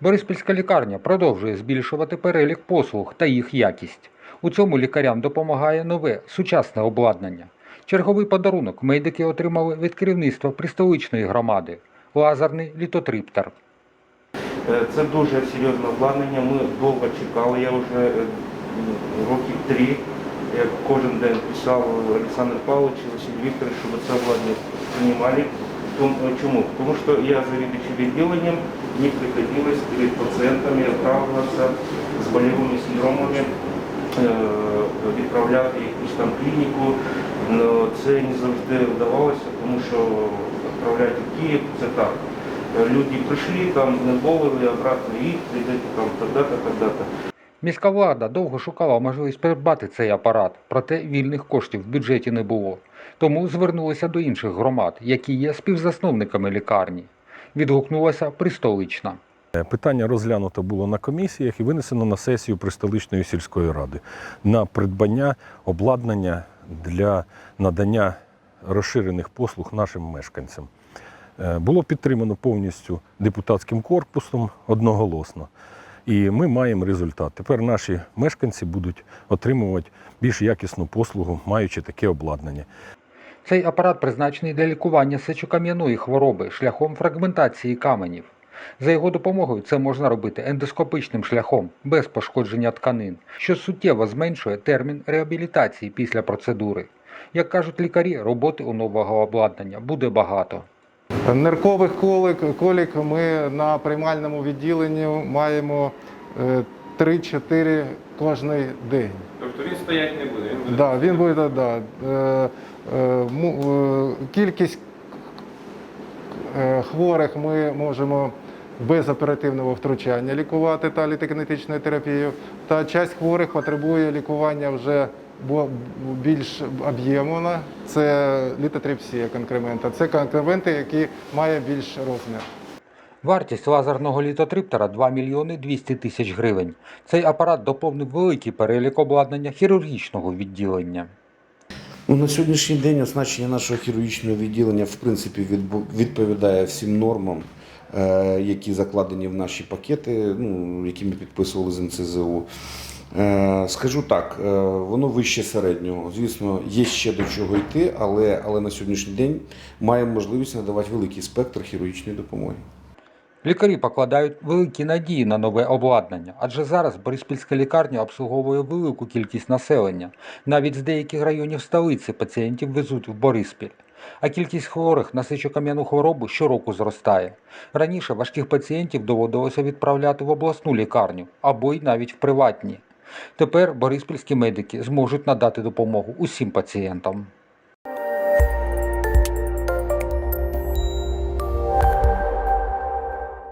Бориспільська лікарня продовжує збільшувати перелік послуг та їх якість. У цьому лікарям допомагає нове сучасне обладнання. Черговий подарунок медики отримали від керівництва пристоличної громади лазерний літотриптер. Е, Це дуже серйозне обладнання. Ми довго чекали. Я вже е, років три, як кожен день писав Олександр Павлович і Василь Вікторович, щоб це обладнання приймали. Е, Чому? Тому що я завідуючий відділенням, мені приходилось перед пацієнтами оправдуватися з больовими синдромами, відправляти якусь там клініку. Но це не завжди вдавалося, тому що відправляти в Київ це так. Люди прийшли, там не були, обратно їх, прийдете там тогда-то, тогда-то. Міська влада довго шукала можливість придбати цей апарат, проте вільних коштів в бюджеті не було. Тому звернулися до інших громад, які є співзасновниками лікарні. Відгукнулася Пристолична. Е, Питання розглянуто було на комісіях і винесено на сесію Пристоличної сільської ради на придбання обладнання для надання розширених послуг нашим мешканцям. Е, Було підтримано повністю депутатським корпусом одноголосно. І ми маємо результат. Тепер наші мешканці будуть отримувати більш якісну послугу, маючи таке обладнання. Цей апарат призначений для лікування сечокам'яної хвороби шляхом фрагментації каменів. За його допомогою це можна робити ендоскопичним шляхом без пошкодження тканин, що суттєво зменшує термін реабілітації після процедури. Як кажуть лікарі, роботи у нового обладнання буде багато. Ниркових колик, колік ми на приймальному відділенні маємо е, 3-4 кожний день. Тобто він стоять не буде. Він буде Да, він буде да, е, е, е, кількість е, хворих ми можемо без оперативного втручання лікувати та літокінетичною терапією. Та часть хворих потребує лікування вже більш об'ємно. Це літотрипсія конкремента. Це конкременти, які мають більш розмір. Вартість лазерного літотриптера 2 мільйони 200 тисяч гривень. Цей апарат доповнив великий перелік обладнання хірургічного відділення. Ну, на сьогоднішній день оснащення нашого хірургічного відділення в принципі відповідає всім нормам, е, які закладені в наші пакети, ну, які ми підписували з НЦЗУ. Е, Скажу так, е, воно вище середнього. Звісно, є ще до чого йти, але, але на сьогоднішній день маємо можливість надавати великий спектр хірургічної допомоги. Лікарі покладають великі надії на нове обладнання, адже зараз Бориспільська лікарня обслуговує велику кількість населення. Навіть з деяких районів столиці пацієнтів везуть в Бориспіль. А кількість хворих на сечокам'яну хворобу щороку зростає. Раніше важких пацієнтів доводилося відправляти в обласну лікарню або й навіть в приватні. Тепер бориспільські медики зможуть надати допомогу усім пацієнтам.